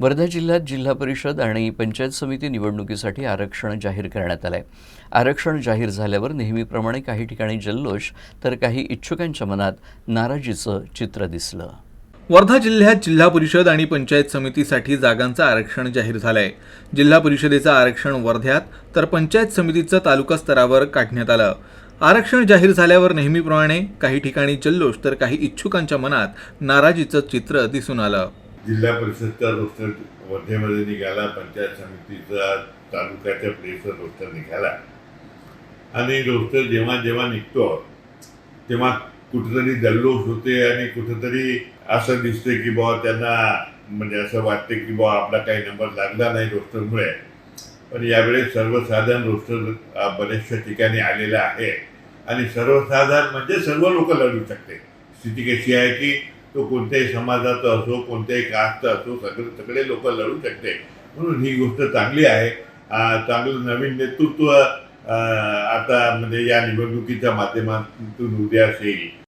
वर्धा जिल्ह्यात जिल्हा परिषद आणि पंचायत समिती निवडणुकीसाठी आरक्षण जाहीर करण्यात आलं आहे आरक्षण जाहीर झाल्यावर नेहमीप्रमाणे काही ठिकाणी जल्लोष तर काही इच्छुकांच्या मनात नाराजीचं चित्र दिसलं. वर्धा जिल्ह्यात जिल्हा परिषद आणि पंचायत समितीसाठी जागांचं आरक्षण जाहीर झालं आहे जिल्हा परिषदेचं आरक्षण वर्ध्यात तर पंचायत समितीचं तालुका स्तरावर काढण्यात आलं. आरक्षण जाहीर झाल्यावर नेहमीप्रमाणे काही ठिकाणी जल्लोष तर काही इच्छुकांच्या मनात नाराजीचं चित्र दिसून आलं. जिल्हा परिषदचा रोस्टर वर्धेमध्ये निघाला पंचायत समितीचा तालुक्याच्या प्लेसचा रोस्टर निघाला. आणि रोस्टर जेव्हा जेव्हा निघतो तेव्हा कुठेतरी जल्लोष होते आणि कुठेतरी असं दिसते की बाबा त्यांना म्हणजे असं वाटते की बाबा आपला काही नंबर लागला नाही रोस्टरमुळे. पण यावेळेस सर्वसाधारण रोस्टर बऱ्याचशा ठिकाणी आलेला आहे. आणि सर्वसाधारण म्हणजे सर्व लोक लढू शकते स्थिती कशी आहे की तो कोणत्याही समाजाचा असो कोणत्याही कास्टचा असो सगळे सगळे लोक लढू शकते. म्हणून ही गोष्ट चांगली आहे. चांगलं नवीन नेतृत्व आता म्हणजे या निवडणुकीच्या माध्यमातून उद्यास येईल